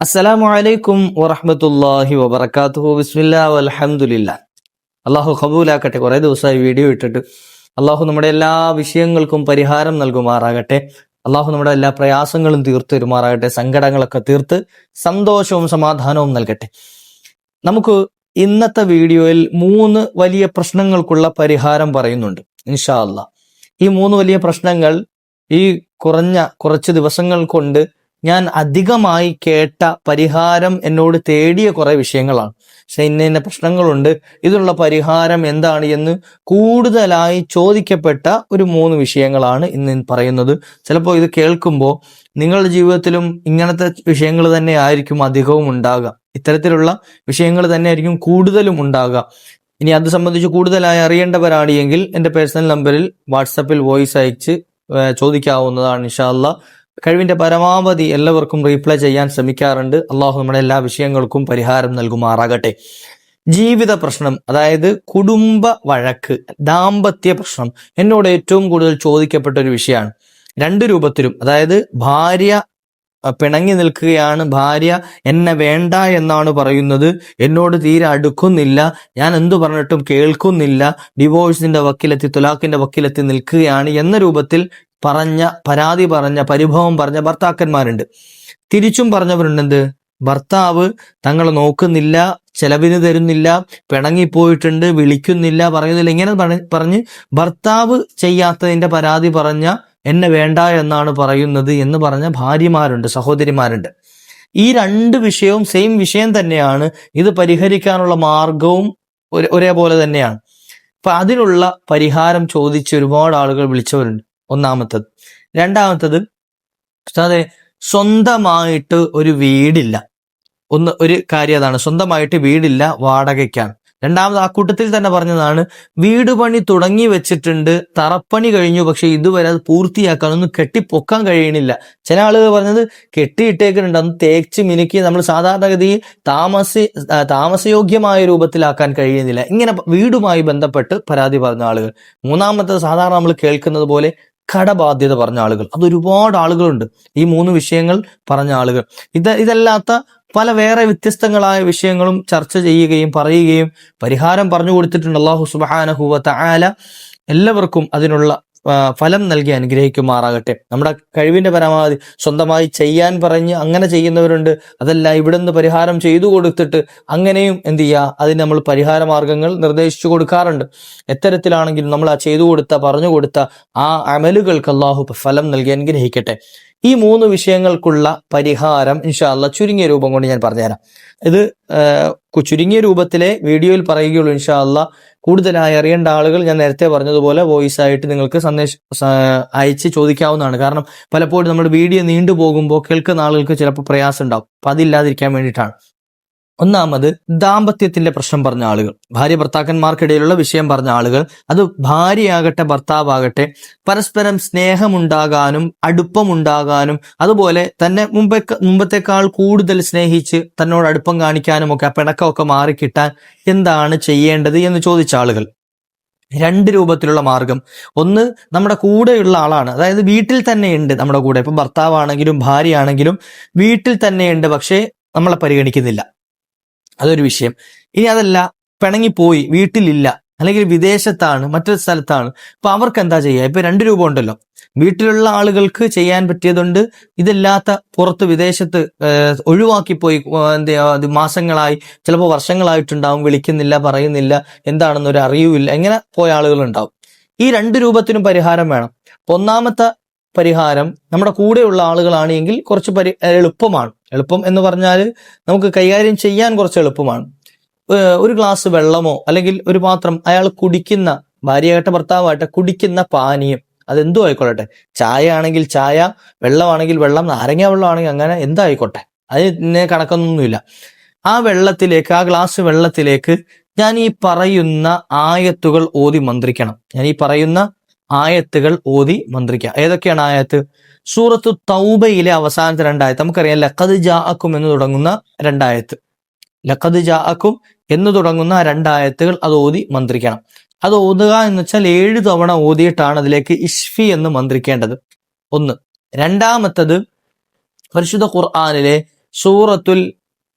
അസ്സലാമു അലൈക്കും വറഹമത്തല്ലാഹി വബറകാതുഹു. ബിസ്മില്ല അലഹമുല്ല അള്ളാഹു ഖബൂലാക്കട്ടെ. കുറേ ദിവസമായി വീഡിയോ ഇട്ടിട്ട് അള്ളാഹു നമ്മുടെ എല്ലാ വിഷയങ്ങൾക്കും പരിഹാരം നൽകുമാറാകട്ടെ. അള്ളാഹു നമ്മുടെ എല്ലാ പ്രയാസങ്ങളും തീർത്ത് തരുമാറാകട്ടെ. സങ്കടങ്ങളൊക്കെ തീർത്ത് സന്തോഷവും സമാധാനവും നൽകട്ടെ. നമുക്ക് ഇന്നത്തെ വീഡിയോയിൽ മൂന്ന് വലിയ പ്രശ്നങ്ങൾക്കുള്ള പരിഹാരം പറയുന്നുണ്ട്. ഇൻഷാ അല്ല. ഈ മൂന്ന് വലിയ പ്രശ്നങ്ങൾ ഈ കുറഞ്ഞ കുറച്ച് ദിവസങ്ങൾ കൊണ്ട് ഞാൻ അധികമായി കേട്ട പരിഹാരം എന്നോട് തേടിയ കുറെ വിഷയങ്ങളാണ്. പക്ഷെ ഇന്ന ഇന്ന പ്രശ്നങ്ങളുണ്ട്. ഇതിനുള്ള പരിഹാരം എന്താണ് എന്ന് കൂടുതലായി ചോദിക്കപ്പെട്ട ഒരു മൂന്ന് വിഷയങ്ങളാണ് ഇന്ന് പറയുന്നത്. ചിലപ്പോൾ ഇത് കേൾക്കുമ്പോൾ നിങ്ങളുടെ ജീവിതത്തിലും ഇങ്ങനത്തെ വിഷയങ്ങൾ തന്നെ ആയിരിക്കും അധികവും ഉണ്ടാകുക ഇത്തരത്തിലുള്ള വിഷയങ്ങൾ തന്നെ ആയിരിക്കും കൂടുതലും ഉണ്ടാകുക ഇനി അത് സംബന്ധിച്ച് കൂടുതലായി അറിയേണ്ടവരാണെങ്കിൽ എന്റെ പേഴ്സണൽ നമ്പറിൽ വാട്സപ്പിൽ വോയിസ് അയച്ച് ചോദിക്കാവുന്നതാണ് ഇൻഷാല്ല കഴിവിന്റെ പരമാവധി എല്ലാവർക്കും റീപ്ലൈ ചെയ്യാൻ ശ്രമിക്കാറുണ്ട്. അള്ളാഹു നമ്മുടെ എല്ലാ വിഷയങ്ങൾക്കും പരിഹാരം നൽകുമാറാകട്ടെ. ജീവിത പ്രശ്നം അതായത് കുടുംബ വഴക്ക് ദാമ്പത്യ പ്രശ്നം എന്നോട് ഏറ്റവും കൂടുതൽ ചോദിക്കപ്പെട്ട ഒരു വിഷയമാണ്. രണ്ട് രൂപത്തിലും അതായത് ഭാര്യ പിണങ്ങി നിൽക്കുകയാണ് ഭാര്യ എന്നെ വേണ്ട എന്നാണ് പറയുന്നത് എന്നോട് തീരെ അടുക്കുന്നില്ല ഞാൻ എന്തു പറഞ്ഞിട്ടും കേൾക്കുന്നില്ല ഡിവോഴ്സിന്റെ വക്കിലെത്തി തുലാഖിന്റെ വക്കിലെത്തി നിൽക്കുകയാണ് എന്ന രൂപത്തിൽ പറഞ്ഞ പരാതി പറഞ്ഞ പരിഭവം പറഞ്ഞ ഭർത്താക്കന്മാരുണ്ട്. തിരിച്ചും പറഞ്ഞവരുണ്ട് എന്ത് ഭർത്താവ് തങ്ങളെ നോക്കുന്നില്ല ചെലവിന് തരുന്നില്ല പിണങ്ങിപ്പോയിട്ടുണ്ട് വിളിക്കുന്നില്ല പറയുന്നില്ല ഇങ്ങനെ പറഞ്ഞ് ഭർത്താവ് ചെയ്യാത്തതിന്റെ പരാതി പറഞ്ഞ എന്നെ വേണ്ട എന്നാണ് പറയുന്നത് എന്ന് പറഞ്ഞ ഭാര്യമാരുണ്ട് സഹോദരിമാരുണ്ട്. ഈ രണ്ട് വിഷയവും സെയിം വിഷയം തന്നെയാണ്. ഇത് പരിഹരിക്കാനുള്ള മാർഗവും ഒരേപോലെ തന്നെയാണ്. അപ്പൊ അതിനുള്ള പരിഹാരം ചോദിച്ച് ഒരുപാട് ആളുകൾ വിളിച്ചവരുണ്ട്. ഒന്നാമത്തത്. രണ്ടാമത്തത് ഉസ്താദെ സ്വന്തമായിട്ട് ഒരു വീടില്ല. ഒന്ന് ഒരു കാര്യം അതാണ്. സ്വന്തമായിട്ട് വീടില്ല വാടകയ്ക്കാണ്. രണ്ടാമത് ആ കൂട്ടത്തിൽ തന്നെ പറഞ്ഞതാണ് വീട് പണി തുടങ്ങി വെച്ചിട്ടുണ്ട് തറപ്പണി കഴിഞ്ഞു പക്ഷെ ഇതുവരെ അത് പൂർത്തിയാക്കാൻ ഒന്നും കെട്ടിപ്പൊക്കാൻ കഴിയണില്ല. ചില ആളുകൾ പറഞ്ഞത് കെട്ടിയിട്ടേക്കുന്നുണ്ട് അന്ന് തേച്ച് മിനുക്കി നമ്മൾ സാധാരണഗതിയിൽ താമസ താമസയോഗ്യമായ രൂപത്തിലാക്കാൻ കഴിയുന്നില്ല. ഇങ്ങനെ വീടുമായി ബന്ധപ്പെട്ട് പരാതി പറഞ്ഞ ആളുകൾ. മൂന്നാമത്തത് സാധാരണ നമ്മൾ കേൾക്കുന്നത് പോലെ കടബാധ്യത പറഞ്ഞ ആളുകൾ. അത് ഒരുപാട് ആളുകളുണ്ട്. ഈ മൂന്ന് വിഷയങ്ങൾ പറഞ്ഞ ആളുകൾ. ഇത് ഇതല്ലാത്ത പല വേറെ വ്യത്യസ്തങ്ങളായ വിഷയങ്ങളും ചർച്ച ചെയ്യുകയും പറയുകയും പരിഹാരം പറഞ്ഞു കൊടുത്തിട്ടുണ്ട്. അള്ളാഹു സുബാനഹുവ തആല എല്ലാവർക്കും അതിനുള്ള ഫലം നൽകി അനുഗ്രഹിക്കുമാറാകട്ടെ. നമ്മുടെ കഴിവിന്റെ പരമാവധി സ്വന്തമായി ചെയ്യാൻ പറഞ്ഞ് അങ്ങനെ ചെയ്യുന്നവരുണ്ട്. അതല്ല ഇവിടുന്ന് പരിഹാരം ചെയ്തു കൊടുത്തിട്ട് അങ്ങനെയും എന്ത് ചെയ്യുക അതിന് നമ്മൾ പരിഹാര മാർഗങ്ങൾ നിർദ്ദേശിച്ചു കൊടുക്കാറുണ്ട്. എത്തരത്തിലാണെങ്കിലും നമ്മൾ ആ ചെയ്തു കൊടുത്ത പറഞ്ഞു കൊടുത്ത ആ അമലുകൾക്ക് അള്ളാഹു ഫലം നൽകി അനുഗ്രഹിക്കട്ടെ. ഈ മൂന്ന് വിഷയങ്ങൾക്കുള്ള പരിഹാരം ഇൻഷാല്ല ചുരുങ്ങിയ രൂപം കൊണ്ട് ഞാൻ പറഞ്ഞുതരാം. ഇത് ചുരുങ്ങിയ രൂപത്തിലെ വീഡിയോയിൽ പറയുകയുള്ളൂ ഇൻഷാല്ല കൂടുതലായി അറിയേണ്ട ആളുകൾ ഞാൻ നേരത്തെ പറഞ്ഞതുപോലെ വോയിസ് ആയിട്ട് നിങ്ങൾക്ക് സന്ദേശം അയച്ച് ചോദിക്കാവുന്നതാണ്. കാരണം പലപ്പോഴും നമ്മുടെ വീഡിയോ നീണ്ടു പോകുമ്പോൾ കേൾക്കുന്ന ആളുകൾക്ക് ചിലപ്പോൾ പ്രയാസം ഉണ്ടാവും അപ്പൊ അതില്ലാതിരിക്കാൻ വേണ്ടിയിട്ടാണ്. ഒന്നാമത് ദാമ്പത്യത്തിന്റെ പ്രശ്നം പറഞ്ഞ ആളുകൾ. ഭാര്യ ഭർത്താക്കന്മാർക്കിടയിലുള്ള വിഷയം പറഞ്ഞ ആളുകൾ. അത് ഭാര്യയാകട്ടെ ഭർത്താവാകട്ടെ പരസ്പരം സ്നേഹമുണ്ടാകാനും അടുപ്പമുണ്ടാകാനും അതുപോലെ തന്നെ മുമ്പേ മുമ്പത്തേക്കാൾ കൂടുതൽ സ്നേഹിച്ച് തന്നോട് അടുപ്പം കാണിക്കാനും ഒക്കെ ആ പിണക്കമൊക്കെ മാറിക്കിട്ടാൻ എന്താണ് ചെയ്യേണ്ടത് എന്ന് ചോദിച്ച ആളുകൾ. രണ്ട് രൂപത്തിലുള്ള മാർഗം. ഒന്ന് നമ്മുടെ കൂടെയുള്ള ആളാണ്. അതായത് വീട്ടിൽ തന്നെയുണ്ട് നമ്മുടെ കൂടെ. ഇപ്പം ഭർത്താവാണെങ്കിലും ഭാര്യയാണെങ്കിലും വീട്ടിൽ തന്നെയുണ്ട്. പക്ഷേ നമ്മളെ പരിഗണിക്കുന്നില്ല. അതൊരു വിഷയം. ഇനി അതല്ല പിണങ്ങിപ്പോയി വീട്ടിലില്ല അല്ലെങ്കിൽ വിദേശത്താണ് മറ്റൊരു സ്ഥലത്താണ്. അപ്പൊ അവർക്ക് എന്താ ചെയ്യുക ഇപ്പൊ രണ്ട് രൂപ ഉണ്ടല്ലോ. വീട്ടിലുള്ള ആളുകൾക്ക് ചെയ്യാൻ പറ്റിയതുണ്ട്. ഇതല്ലാത്ത പുറത്ത് വിദേശത്ത് ഒഴിവാക്കി പോയി ഏഹ്, എന്ത് അത് മാസങ്ങളായി ചിലപ്പോൾ വർഷങ്ങളായിട്ടുണ്ടാവും വിളിക്കുന്നില്ല പറയുന്നില്ല എന്താണെന്നൊരു അറിയുമില്ല എങ്ങനെ പോയ ആളുകൾ ഉണ്ടാവും ഈ രണ്ട് രൂപത്തിനും പരിഹാരം വേണം. ഒന്നാമത്തെ പരിഹാരം നമ്മുടെ കൂടെയുള്ള ആളുകളാണെങ്കിൽ കുറച്ച് പരി എളുപ്പമാണ്. എളുപ്പം എന്ന് പറഞ്ഞാൽ നമുക്ക് കൈകാര്യം ചെയ്യാൻ കുറച്ച് എളുപ്പമാണ്. ഒരു ഗ്ലാസ് വെള്ളമോ അല്ലെങ്കിൽ ഒരു പാത്രം അയാൾ കുടിക്കുന്ന ഭാര്യയായിട്ട് ഭർത്താവായിട്ട് കുടിക്കുന്ന പാനീയം അതെന്തോ ആയിക്കൊള്ളട്ടെ. ചായ ആണെങ്കിൽ ചായ വെള്ളമാണെങ്കിൽ വെള്ളം നാരങ്ങ വെള്ളമാണെങ്കിൽ അങ്ങനെ എന്തായിക്കോട്ടെ. അതിന് കണക്കൊന്നുമില്ല ആ വെള്ളത്തിലേക്ക് ആ ഗ്ലാസ് വെള്ളത്തിലേക്ക് ഞാൻ ഈ പറയുന്ന ആയത്തുകൾ ഓതി മന്ത്രിക്കണം. ഞാൻ ഈ പറയുന്ന ആയത്തുകൾ ഓതി മന്ത്രിക്കുക. ഏതൊക്കെയാണ് ആയത്ത്? സൂറത്ത് തൗബയിലെ അവസാനത്തെ രണ്ടായത്ത്. നമുക്കറിയാം ലഖദ് ജാഅക്കും എന്ന് തുടങ്ങുന്ന രണ്ടായത്ത്. ലഖദ് ജാഅക്കും എന്ന് തുടങ്ങുന്ന രണ്ടായത്തുകൾ അത് ഓതി മന്ത്രിക്കണം. അത് ഓതുക എന്ന് വെച്ചാൽ ഏഴ് തവണ ഓതിയിട്ടാണ് അതിലേക്ക് ഇഷ്ഫി എന്ന് മന്ത്രിക്കേണ്ടത്. ഒന്ന്. രണ്ടാമത്തത് പരിശുദ്ധ ഖുർആാനിലെ സൂറത്തുൽ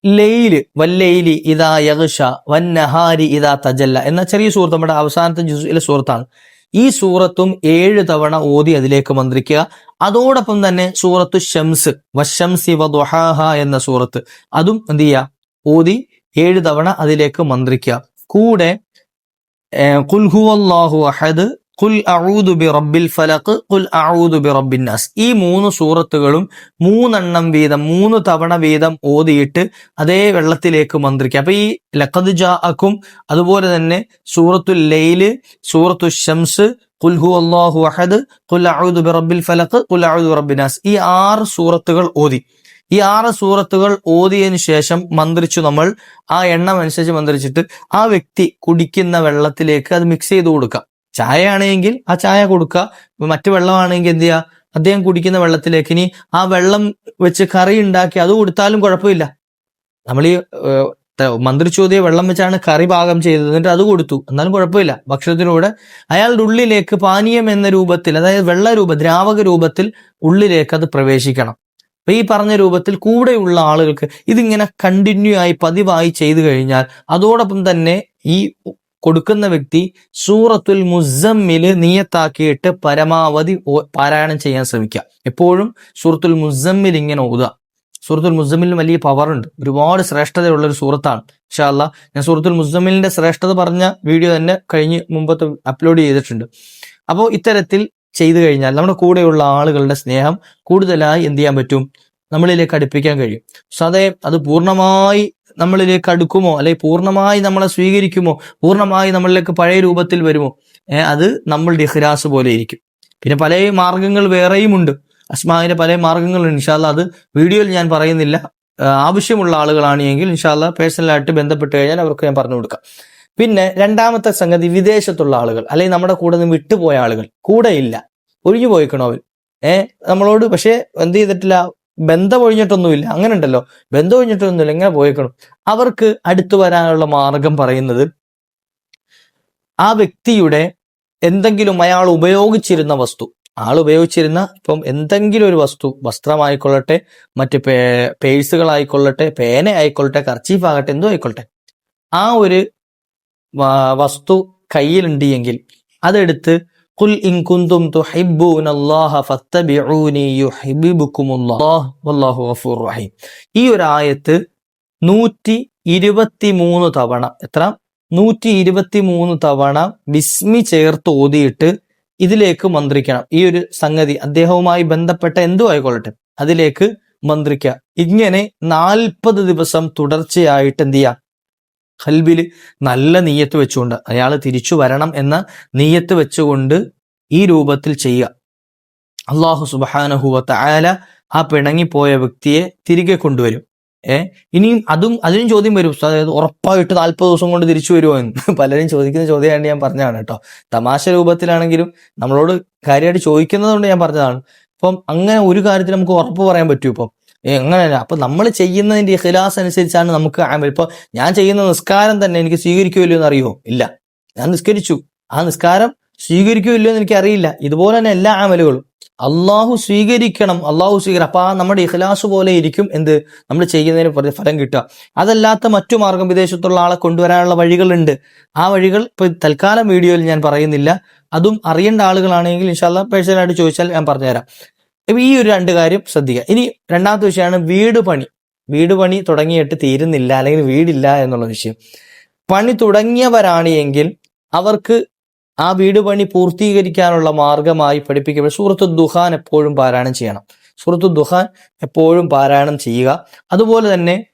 ലെയിൽ വല്ലയിലി ഇതാ യഗ്ഷ വന്നഹാരി ഇതാ തജല്ല. എന്ന ചെറിയ സുഹൃത്ത് നമ്മുടെ അവസാനത്തെ ജുസിലെ സൂറത്താണ്. ഈ സൂറത്തും ഏഴ് തവണ ഓതി അതിലേക്ക് മന്ത്രിക്കുക. അതോടൊപ്പം തന്നെ സൂറത്തു ഷംസ് വശംസി വഹാഹ എന്ന സൂറത്ത്. അതും എന്ത് ചെയ്യുക? ഓതി ഏഴ് തവണ അതിലേക്ക് മന്ത്രിക്കുക. കൂടെ കുൽഹു ഹുവല്ലാഹു അഹദ് കുൽ അഊദു ബി റബ്ബിൽ ഫലഖ് ഖുൽ അഊദു ബി റബ്ബിൻ നാസ് ഈ മൂന്ന് സൂറത്തുകളും മൂന്നെണ്ണം വീതം മൂന്ന് തവണ വീതം ഓതിയിട്ട് അതേ വെള്ളത്തിലേക്ക് മന്ത്രിക്കുക. അപ്പൊ ഈ ലഖദ് ജാഅക്കും അതുപോലെ തന്നെ സൂറത്തുൽ ലൈൽ സൂറത്തു ഷംസ് ഖുൽ ഹു അള്ളാഹു അഹദ് കുൽ ബി റബ്ബിൽ ഫലഖ് കുൽ അഊദു ബി റബ്ബിൻ നാസ് ഈ ആറ് സൂറത്തുകൾ ഓതി. ഈ ആറ് സൂറത്തുകൾ ഓതിയതിനു ശേഷം മന്ത്രിച്ചു നമ്മൾ ആ എണ്ണം അനുസരിച്ച് മന്ത്രിച്ചിട്ട് ആ വ്യക്തി കുടിക്കുന്ന വെള്ളത്തിലേക്ക് അത് മിക്സ് ചെയ്ത് കൊടുക്കുക. ചായ ആണെങ്കിൽ ആ ചായ കൊടുക്കുക മറ്റു വെള്ളമാണെങ്കിൽ എന്ത് ചെയ്യുക അദ്ദേഹം കുടിക്കുന്ന വെള്ളത്തിലേക്ക് ഇനി ആ വെള്ളം വെച്ച് കറി ഉണ്ടാക്കി അത് കൊടുത്താലും കുഴപ്പമില്ല. നമ്മൾ ഈ മന്ത്രി ചോദ്യ വെള്ളം വെച്ചാണ് കറി പാകം ചെയ്തത്. എന്നിട്ട് അത് കൊടുത്തു. എന്നാലും കുഴപ്പമില്ല. ഭക്ഷണത്തിലൂടെ അയാളുടെ ഉള്ളിലേക്ക് പാനീയം എന്ന രൂപത്തിൽ അതായത് വെള്ള രൂപ ദ്രാവക രൂപത്തിൽ ഉള്ളിലേക്ക് അത് പ്രവേശിക്കണം. അപ്പൊ ഈ പറഞ്ഞ രൂപത്തിൽ കൂടെയുള്ള ആളുകൾക്ക് ഇതിങ്ങനെ കണ്ടിന്യൂ ആയി പതിവായി ചെയ്തു കഴിഞ്ഞാൽ അതോടൊപ്പം തന്നെ ഈ കൊടുക്കുന്ന വ്യക്തി സൂറത്തുൽ മുസമ്മിൽ നിയത്താക്കിയിട്ട് പരമാവധി പാരായണം ചെയ്യാൻ ശ്രമിക്കുക. എപ്പോഴും സൂറത്തുൽ മുസമ്മിൽ ഇങ്ങനെ ഓതുക. സൂറത്തുൽ മുസമ്മിലും വലിയ പവറുണ്ട് ഒരുപാട് ശ്രേഷ്ഠതയുള്ള ഒരു സൂറത്താണ്. ഇൻഷാല്ല ഞാൻ സൂറത്തുൽ മുസമ്മിലിന്റെ ശ്രേഷ്ഠത പറഞ്ഞ വീഡിയോ തന്നെ കഴിഞ്ഞ് മുമ്പത്തെ അപ്ലോഡ് ചെയ്തിട്ടുണ്ട്. അപ്പോൾ ഇത്തരത്തിൽ ചെയ്തു കഴിഞ്ഞാൽ നമ്മുടെ കൂടെയുള്ള ആളുകളുടെ സ്നേഹം കൂടുതലായി എന്ത് ചെയ്യാൻ പറ്റും? നമ്മളിലേക്ക് അടുപ്പിക്കാൻ കഴിയും. സതേ അത് പൂർണമായി നമ്മളിലേക്ക് അടുക്കുമോ? അല്ലെങ്കിൽ പൂർണമായി നമ്മളെ സ്വീകരിക്കുമോ? പൂർണമായി നമ്മളിലേക്ക് പഴയ രൂപത്തിൽ വരുമോ? അത് നമ്മളുടെ ഇഹ്രാസ് പോലെ ഇരിക്കും. പിന്നെ പല മാർഗങ്ങൾ വേറെയും ഉണ്ട്. അസ്മാവിന്റെ പല മാർഗങ്ങളുണ്ട് ഇൻഷാല്ല അത് വീഡിയോയിൽ ഞാൻ പറയുന്നില്ല. ആവശ്യമുള്ള ആളുകളാണ് എങ്കിൽ ഇൻഷാല്ല പേഴ്സണലായിട്ട് ബന്ധപ്പെട്ട് കഴിഞ്ഞാൽ അവർക്ക് ഞാൻ പറഞ്ഞു കൊടുക്കാം. പിന്നെ രണ്ടാമത്തെ സംഗതി വിദേശത്തുള്ള ആളുകൾ. അല്ലെങ്കിൽ നമ്മുടെ കൂടെ നിന്ന് വിട്ടുപോയ ആളുകൾ. കൂടെ ഇല്ല. ഒഴിഞ്ഞു പോയിക്കണോ അവർ ഏഹ് നമ്മളോട് പക്ഷേ എന്ത് ചെയ്തിട്ടില്ല? ബന്ധം ഒഴിഞ്ഞിട്ടൊന്നുമില്ല അങ്ങനെ ഉണ്ടല്ലോ ബന്ധമൊഴിഞ്ഞിട്ടൊന്നുമില്ല. എങ്ങനെ പോയേക്കണം. അവർക്ക് അടുത്തു വരാനുള്ള മാർഗം പറയുന്നത് ആ വ്യക്തിയുടെ എന്തെങ്കിലും അയാൾ ഉപയോഗിച്ചിരുന്ന വസ്തു. ആൾ ഉപയോഗിച്ചിരുന്ന ഇപ്പം എന്തെങ്കിലും ഒരു വസ്തു. വസ്ത്രമായിക്കൊള്ളട്ടെ മറ്റ് പേ പേഴ്സുകളായിക്കൊള്ളട്ടെ പേന ആയിക്കൊള്ളട്ടെ കർച്ചീഫ് ആകട്ടെ എന്തോ ആയിക്കൊള്ളട്ടെ. ആ ഒരു വസ്തു കയ്യിലുണ്ടെങ്കിൽ അതെടുത്ത് ഇൻ കുന്തും തുഹിബ്ബൂന അല്ലാഹ ഫത്തബിഊനി യുഹിബ്ബുക്കുമുല്ലാഹ് വല്ലാഹു ഗഫൂർ റഹീം. ഈ ഒരു ആയത്ത് നൂറ്റി ഇരുപത്തി മൂന്ന് തവണ എത്ര? നൂറ്റി ഇരുപത്തി മൂന്ന് തവണ ബിസ്മി ചേർത്ത് ഓതിയിട്ട് ഇതിലേക്ക് മന്ത്രിക്കണം. ഈ ഒരു സംഗതി അദ്ദേഹവുമായി ബന്ധപ്പെട്ട എന്തു ആയിക്കൊള്ളട്ടെ. അതിലേക്ക് മന്ത്രിക്കുക ഇങ്ങനെ നാൽപ്പത് ദിവസം തുടർച്ചയായിട്ട് എന്ത് ചെയ്യുക കൽബിൽ നല്ല നീയത്ത് വെച്ചുകൊണ്ട് അയാൾ തിരിച്ചു വരണം എന്ന നീയത്ത് വെച്ചുകൊണ്ട് ഈ രൂപത്തിൽ ചെയ്യുക. അള്ളാഹു സുബാനഹുവത്ത അയാല ആ പിണങ്ങിപ്പോയ വ്യക്തിയെ തിരികെ കൊണ്ടുവരും. ഏ? ഇനിയും അതും അതിനും ചോദ്യം വരും. അതായത് ഉറപ്പായിട്ട് നാൽപ്പത് ദിവസം കൊണ്ട് തിരിച്ചു വരുമോ എന്ന്. പലരും ചോദിക്കുന്ന ചോദ്യമാണ് ഞാൻ പറഞ്ഞതാണ് കേട്ടോ. തമാശ രൂപത്തിലാണെങ്കിലും നമ്മളോട് കാര്യമായിട്ട് ചോദിക്കുന്നതുകൊണ്ട് ഞാൻ പറഞ്ഞതാണ്. അപ്പം അങ്ങനെ ഒരു കാര്യത്തിൽ നമുക്ക് ഉറപ്പ് പറയാൻ പറ്റും ഇപ്പം. ഏ, അങ്ങനെയല്ല. അപ്പൊ നമ്മൾ ചെയ്യുന്നതിന്റെ ഇഖ്ലാസ് അനുസരിച്ചാണ് നമുക്ക് ഇപ്പൊ ഞാൻ ചെയ്യുന്ന നിസ്കാരം തന്നെ എനിക്ക് സ്വീകരിക്കുമല്ലോ എന്ന് അറിയുമോ ഇല്ല. ഞാൻ നിസ്കരിച്ചു. ആ നിസ്കാരം സ്വീകരിക്കുമല്ലോ എന്ന് എനിക്ക് അറിയില്ല ഇതുപോലെ തന്നെ എല്ലാ ആമലുകളും അള്ളാഹു സ്വീകരിക്കണം. അള്ളാഹു സ്വീകരണം അപ്പൊ ആ നമ്മുടെ ഇഖ്ലാസ് പോലെ ഇരിക്കും എന്ത്? നമ്മൾ ചെയ്യുന്നതിന് ഫലം കിട്ടുക. അതല്ലാത്ത മറ്റു മാർഗം വിദേശത്തുള്ള ആളെ കൊണ്ടുവരാനുള്ള വഴികളുണ്ട്. ആ വഴികൾ ഇപ്പൊ തൽക്കാലം വീഡിയോയിൽ ഞാൻ പറയുന്നില്ല. അതും അറിയേണ്ട ആളുകളാണെങ്കിൽ ഇൻഷാല്ല പേഴ്സണലായിട്ട് ചോദിച്ചാൽ ഞാൻ പറഞ്ഞുതരാം. ഈ ഒരു രണ്ട് കാര്യം ശ്രദ്ധിക്കുക. ഇനി രണ്ടാമത്തെ വിഷയമാണ് വീട് പണി. വീട് പണി തുടങ്ങിയിട്ട് തീരുന്നില്ല അല്ലെങ്കിൽ വീടില്ല എന്നുള്ള വിഷയം. പണി തുടങ്ങിയവരാണ് എങ്കിൽ അവർക്ക് ആ വീട് പണി പൂർത്തീകരിക്കാനുള്ള മാർഗമായി പഠിപ്പിക്കപ്പെടും. സൂറത്ത് ദുഹാൻ എപ്പോഴും പാരായണം ചെയ്യണം. സൂറത്ത് ദുഹാൻ എപ്പോഴും പാരായണം ചെയ്യുക. അതുപോലെ തന്നെ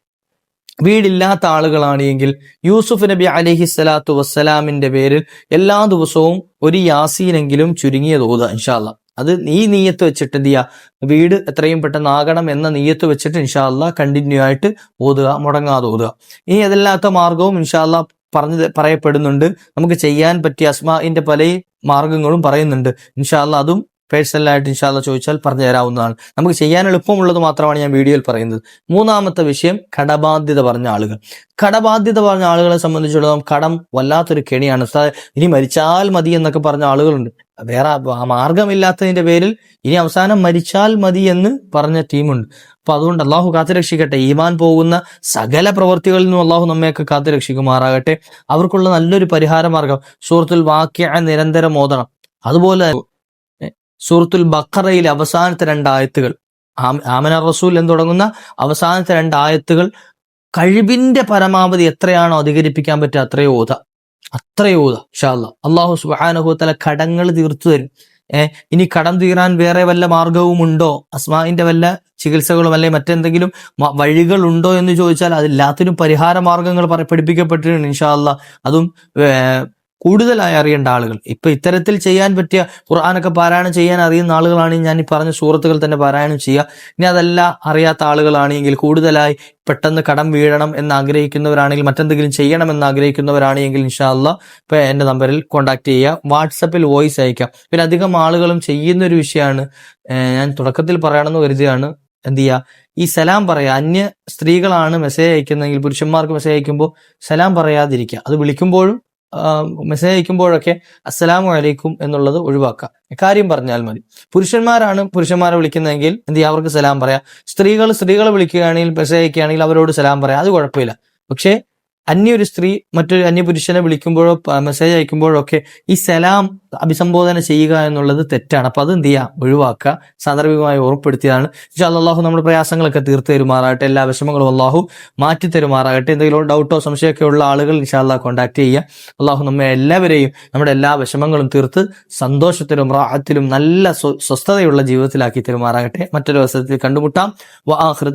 വീടില്ലാത്ത ആളുകളാണ് എങ്കിൽ യൂസുഫ് നബി അലഹി സ്വലാത്തു വസ്സലാമിന്റെ പേരിൽ എല്ലാ ദിവസവും ഒരു യാസീനെങ്കിലും ചുരുങ്ങിയത് ഓതുക ഇൻഷാല്ല അത് ഈ നീയത്ത് വെച്ചിട്ട് എന്ത് ചെയ്യുക വീട് എത്രയും പെട്ടെന്ന് ആകണം എന്ന നീയത്ത് വെച്ചിട്ട് ഇൻഷാല്ല കണ്ടിന്യൂ ആയിട്ട് ഓതുക മുടങ്ങാതെ ഓതുക. ഇനി അതല്ലാത്ത മാർഗവും ഇൻഷാല്ല പറഞ്ഞു പറയപ്പെടുന്നുണ്ട്. നമുക്ക് ചെയ്യാൻ പറ്റിയ അസ്മാഇന്റെ പല മാർഗങ്ങളും പറയുന്നുണ്ട്. ഇൻഷാല്ല അതും പേഴ്സണലായിട്ട് ഇൻഷാല്ല ചോദിച്ചാൽ പറഞ്ഞു തരാവുന്നതാണ്. നമുക്ക് ചെയ്യാൻ എളുപ്പമുള്ളത് മാത്രമാണ് ഞാൻ വീഡിയോയിൽ പറയുന്നത്. മൂന്നാമത്തെ വിഷയം കടബാധ്യത പറഞ്ഞ ആളുകൾ. കടബാധ്യത പറഞ്ഞ ആളുകളെ സംബന്ധിച്ചിടത്തോളം കടം വല്ലാത്തൊരു കെണിയാണ്. ഇനി മരിച്ചാൽ മതി എന്നൊക്കെ പറഞ്ഞ ആളുകളുണ്ട്. വേറെ ആ മാർഗമില്ലാത്തതിന്റെ പേരിൽ ഇനി അവസാനം മരിച്ചാൽ മതി എന്ന് പറഞ്ഞ ടീമുണ്ട്. അപ്പൊ അതുകൊണ്ട് അള്ളാഹു കാത്തുരക്ഷിക്കട്ടെ. ഈമാൻ പോകുന്ന സകല പ്രവർത്തികളിൽ നിന്നും അള്ളാഹു നമ്മയൊക്കെ കാത്തുരക്ഷിക്കുമാറാകട്ടെ. അവർക്കുള്ള നല്ലൊരു പരിഹാര മാർഗം സൂറത്തുൽ വാക്യ നിരന്തരം ഓതണം. അതുപോലെ സൂറത്തുൽ ബക്കറയിലെ അവസാനത്തെ രണ്ട് ആയത്തുകൾ. ആമന റസൂൽ എന്ന് തുടങ്ങുന്ന അവസാനത്തെ രണ്ട് ആയത്തുകൾ കഴിവിന്റെ പരമാവധി എത്രയാണോ അധികരിപ്പിക്കാൻ പറ്റുക അത്രയോ ഓത അത്രയോ ഓത ഷാല്ല അള്ളാഹു സുബാനഹുത്തല കടങ്ങൾ തീർത്തു തരും. ഏഹ് ഇനി കടം തീരാൻ വേറെ വല്ല മാർഗവും ഉണ്ടോ? അസ്മാഇന്റെ വല്ല ചികിത്സകളും അല്ലെങ്കിൽ മറ്റെന്തെങ്കിലും വഴികളുണ്ടോ എന്ന് ചോദിച്ചാൽ അതില്ലാത്തിനും പരിഹാര മാർഗങ്ങൾ പഠിപ്പിക്കപ്പെട്ടിട്ടുണ്ട് ഇൻഷാല്ല അതും കൂടുതലായി അറിയേണ്ട ആളുകൾ. ഇപ്പൊ ഇത്തരത്തിൽ ചെയ്യാൻ പറ്റിയ ഖുർആാനൊക്കെ പാരായണം ചെയ്യാൻ അറിയുന്ന ആളുകളാണ് ഞാൻ ഈ പറഞ്ഞ സൂറത്തുകൾ തന്നെ പാരായണം ചെയ്യുക. ഇനി അതല്ല അറിയാത്ത ആളുകളാണെങ്കിൽ കൂടുതലായി പെട്ടെന്ന് കടം വീഴണം എന്ന് ആഗ്രഹിക്കുന്നവരാണെങ്കിൽ മറ്റെന്തെങ്കിലും ചെയ്യണം എന്ന് ആഗ്രഹിക്കുന്നവരാണെങ്കിൽ ഇൻഷാല്ല ഇപ്പൊ എന്റെ നമ്പറിൽ കോൺടാക്ട് ചെയ്യുക. വാട്സപ്പിൽ വോയിസ് അയക്കാം. പിന്നെ അധികം ആളുകളും ചെയ്യുന്ന ഒരു വിഷയമാണ്. ഞാൻ തുടക്കത്തിൽ പറയണമെന്ന് കരുതിയാണ് എന്ത് ചെയ്യുക ഈ സലാം പറയാ. അന്യ സ്ത്രീകളാണ് മെസ്സേജ് അയക്കുന്നതെങ്കിൽ പുരുഷന്മാർക്ക് മെസ്സേജ് അയക്കുമ്പോൾ സലാം പറയാതിരിക്കുക. അത് വിളിക്കുമ്പോഴും മെസ്സേജ് അയക്കുമ്പോഴൊക്കെ അസ്സലാമു അലൈക്കും എന്നുള്ളത് ഒഴിവാക്കുക. കാര്യം പറഞ്ഞാൽ മതി. പുരുഷന്മാരാണ് പുരുഷന്മാരെ വിളിക്കുന്നതെങ്കിൽ എന്ത് ചെയ്യുക അവർക്ക് സലാം പറയാം. സ്ത്രീകൾ സ്ത്രീകളെ വിളിക്കുകയാണെങ്കിൽ മെസ്സേജ് അയക്കുകയാണെങ്കിൽ അവരോട് സലാം പറയാം. അത് കുഴപ്പമില്ല. പക്ഷേ അന്യ ഒരു സ്ത്രീ മറ്റൊരു അന്യ പുരുഷനെ വിളിക്കുമ്പോഴോ മെസ്സേജ് അയക്കുമ്പോഴോ ഒക്കെ ഈ സലാം അഭിസംബോധന ചെയ്യുക എന്നുള്ളത് തെറ്റാണ്. അപ്പൊ അത് എന്ത് ചെയ്യുക ഒഴിവാക്കുക. സാന്ദർഭികമായി ഓർപ്പെടുത്തിയതാണ് അള്ളാഹു നമ്മുടെ പ്രയാസങ്ങളൊക്കെ തീർത്തു തരുമാറാകട്ടെ. എല്ലാ വിഷമങ്ങളും അള്ളാഹു മാറ്റി തരുമാറാകട്ടെ. എന്തെങ്കിലും ഡൗട്ടോ സംശയമൊക്കെ ഉള്ള ആളുകൾ ഇൻഷാ അള്ളാഹ് കോൺടാക്ട് ചെയ്യുക. അള്ളാഹു നമ്മെ എല്ലാവരെയും നമ്മുടെ എല്ലാ വിഷമങ്ങളും തീർത്ത് സന്തോഷത്തിലും റാഹത്തിലും നല്ല സ്വസ്ഥതയുള്ള ജീവിതത്തിലാക്കി തരുമാറാകട്ടെ. മറ്റൊരു അവസരത്തിൽ കണ്ടുമുട്ടാം. വ ആഖിറു